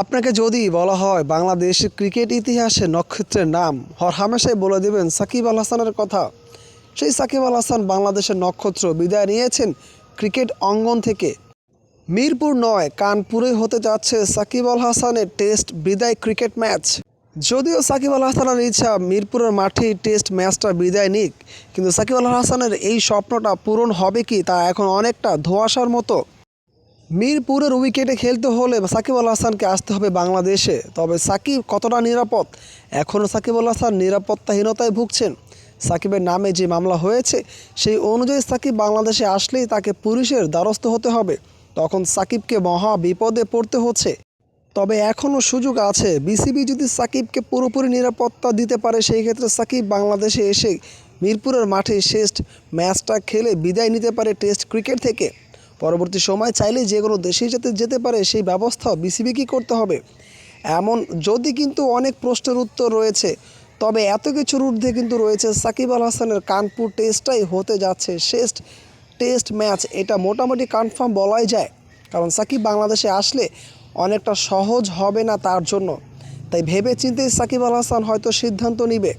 আপনাকে যদি বলা হয় বাংলাদেশের ক্রিকেট ইতিহাসে নক্ষত্রের নাম, হর হামেশাই বলে দেবেন সাকিব আল হাসানের কথা। সেই সাকিব আল হাসান বাংলাদেশের নক্ষত্র বিদায় নিয়েছেন ক্রিকেট অঙ্গন থেকে। মিরপুর নয়, কানপুরে হতে যাচ্ছে সাকিব আল হাসানের টেস্ট বিদায় ক্রিকেট ম্যাচ। যদিও সাকিব আল হাসানের ইচ্ছা মিরপুরের মাঠে টেস্ট ম্যাচটা বিদায় নিক, কিন্তু সাকিব আল হাসানের এই স্বপ্নটা পূরণ হবে কি তা এখন অনেকটা ধোঁয়াশার মতো। মিরপুরের উইকেটে খেলতে হলে সাকিব আল হাসানকে আসতে হবে বাংলাদেশে। তবে সাকিব কতটা নিরাপদ? এখনও সাকিব আল হাসান নিরাপত্তাহীনতায় ভুগছেন। সাকিবের নামে যে মামলা হয়েছে, সেই অনুযায়ী সাকিব বাংলাদেশে আসলেই তাকে পুলিশের দ্বারস্থ হতে হবে। তখন সাকিবকে মহা বিপদে পড়তে হচ্ছে। তবে এখনও সুযোগ আছে। বিসিবি যদি সাকিবকে পুরোপুরি নিরাপত্তা দিতে পারে, সেই ক্ষেত্রে সাকিব বাংলাদেশে এসে মিরপুরের মাঠে শেষ ম্যাচটা খেলে বিদায় নিতে পারে টেস্ট ক্রিকেট থেকে। পরবর্তী সময় চাইলে যে কোনো দেশেই যাতে যেতে পারে, সেই ব্যবস্থা বিসিবি কি করতে হবে? এমন যদি কিন্তু অনেক প্রশ্নের উত্তর রয়েছে, তবে এত কিছুর ঊর্ধ্বে কিন্তু রয়েছে সাকিব আল হাসানের কানপুর টেস্টটাই হতে যাচ্ছে শেষ টেস্ট ম্যাচ। এটা মোটামুটি কনফার্ম বলাই যায়, কারণ সাকিব বাংলাদেশে আসলে অনেকটা সহজ হবে না তার জন্য। তাই ভেবে চিন্তেই সাকিব আল হাসান হয়তো সিদ্ধান্ত নিবে।